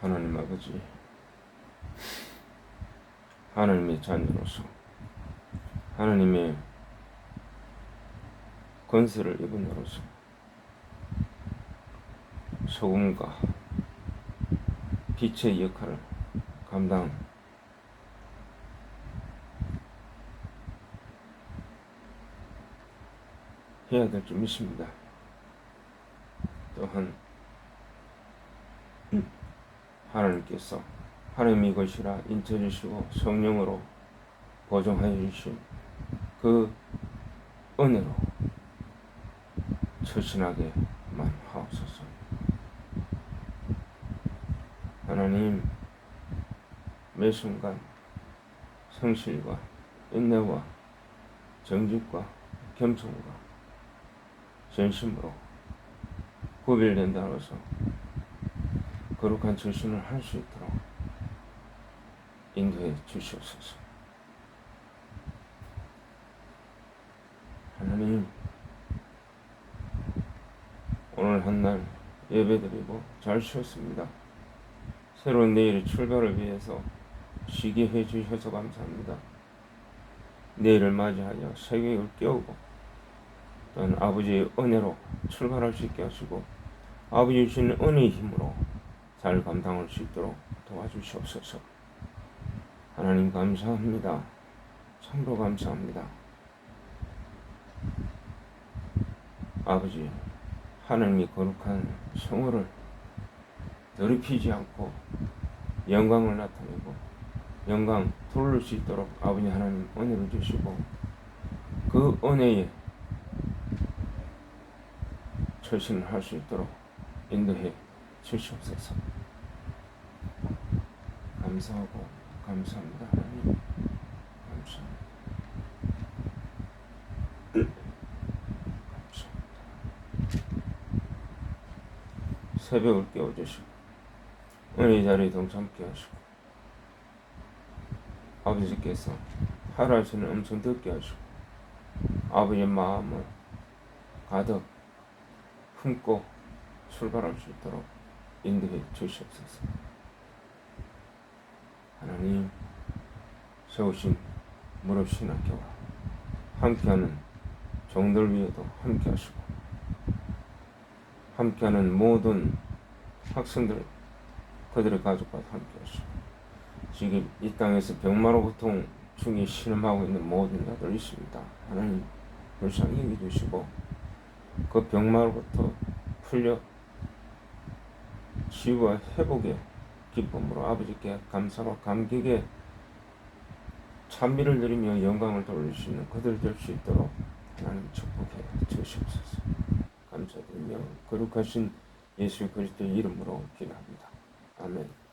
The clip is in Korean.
하나님 아버지 하나님의 자녀로서 하나님의 건설을 입은 자로서 소금과 빛의 역할을 감당 해야 될 줄 믿습니다. 또한 하나님께서 하나님이 것이라 인쳐 주시고 성령으로 보존하여 주신 그 은혜로 처신하게만 하옵소서. 하나님 매 순간 성실과 인내와 정직과 겸손과 전심으로 구별된다로서 거룩한 처신을 할 수 있도록 인도해 주시옵소서. 하나님, 오늘 한 날 예배드리고 잘 쉬었습니다. 새로운 내일의 출발을 위해서 쉬게 해 주셔서 감사합니다. 내일을 맞이하여 새벽을 깨우고 또한 아버지의 은혜로 출발할 수 있게 하시고 아버지 주시는 은혜의 힘으로 잘 감당할 수 있도록 도와주시옵소서. 하나님 감사합니다. 참으로 감사합니다. 아버지, 하나님이 거룩한 성호를 더럽히지 않고 영광을 나타내고 영광 돌릴 수 있도록 아버지 하나님 은혜를 주시고 그 은혜에 처신을 할 수 있도록 인도해 주시옵소서. 감사하고 감사합니다 하나님 감사합니다. 감사합니다. 새벽을 깨워주시고 오늘 이 자리에 동참케 하시고 아버지께서 하루아침에 엄청 듣게 하시고 아버지의 마음을 가득 품고 출발할 수 있도록 인도해 주시옵소서. 하나님 세우신 무릎 신 학교와 함께하는 종들 위에도 함께하시고 함께하는 모든 학생들 그들의 가족과 함께하시고 지금 이 땅에서 병마로 고통 중에 신음하고 있는 모든 자들 있습니다. 하나님 불쌍히 여겨주시고 그 병마로부터 풀려 치유와 회복의 기쁨으로 아버지께 감사와 감격의 찬미를 드리며 영광을 돌릴 수 있는 그들 될 수 있도록 하나님 축복해 주시옵소서. 감사드리며 거룩하신 예수 그리스도의 이름으로 기도합니다. 아멘.